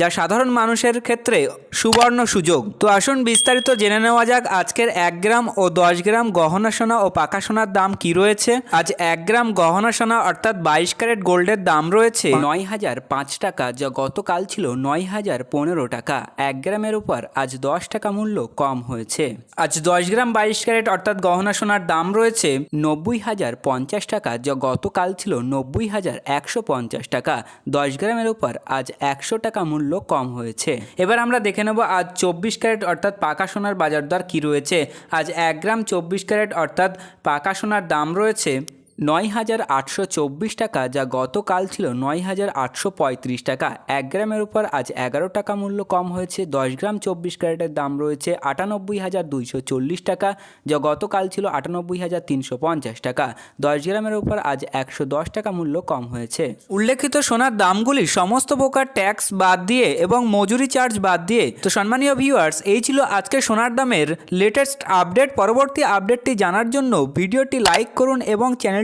যা সাধারণ মানুষের ক্ষেত্রে সুবর্ণ সুযোগ। তো আসুন বিস্তারিত জেনে নেওয়া যাক আজকের এক গ্রাম ও দশ গ্রাম গহনা সোনা ও পাকা সোনার দাম কি রয়েছে। আজ এক গ্রাম গহনা সোনা অর্থাৎ বাইশ ক্যারেট গোল্ডের দাম রয়েছে। নয় হাজার পাঁচ টাকা যা গতকাল ছিল নয় হাজার পনেরো টাকা। এক গ্রামের উপর আজ দশ টাকা মূল্য কম হয়েছে। আজ দশ গ্রাম বাইশ ক্যারেট অর্থাৎ গহনা সোনার দাম রয়েছে নব্বই হাজার পঞ্চাশ টাকা যা গতকাল ছিল নব্বই হাজার একশো পঞ্চাশ টাকা। দশ গ্রামের উপর আজ একশো টাকা মূল্য কম হয়েছে। এবার আমরা দেখে নেব আজ চব্বিশ ক্যারেট অর্থাৎ পাকা সোনার বাজার দর কী রয়েছে। আজ এক গ্রাম চব্বিশ ক্যারেট অর্থাৎ পাকা সোনার দাম রয়েছে নয় হাজার আটশো চব্বিশ টাকা, যা গতকাল ছিল নয় হাজার আটশো পঁয়ত্রিশ টাকা। এক গ্রামের উপর আজ এগারো টাকা মূল্য কম হয়েছে। দশ গ্রাম চব্বিশ ক্যারেটের দাম রয়েছে আটানব্বই হাজার দুইশো চল্লিশ টাকা, যা গতকাল ছিল আটানব্বই হাজার তিনশো পঞ্চাশ টাকা। দশ গ্রামের উপর আজ একশো দশ টাকা মূল্য কম হয়েছে। উল্লেখিত সোনার দামগুলি সমস্ত প্রকার ট্যাক্স বাদ দিয়ে এবং মজুরি চার্জ বাদ দিয়ে। তো সম্মানীয় ভিউয়ার্স, এই ছিল আজকে সোনার দামের লেটেস্ট আপডেট পরবর্তী আপডেটটি জানার জন্য ভিডিওটি লাইক করুন এবং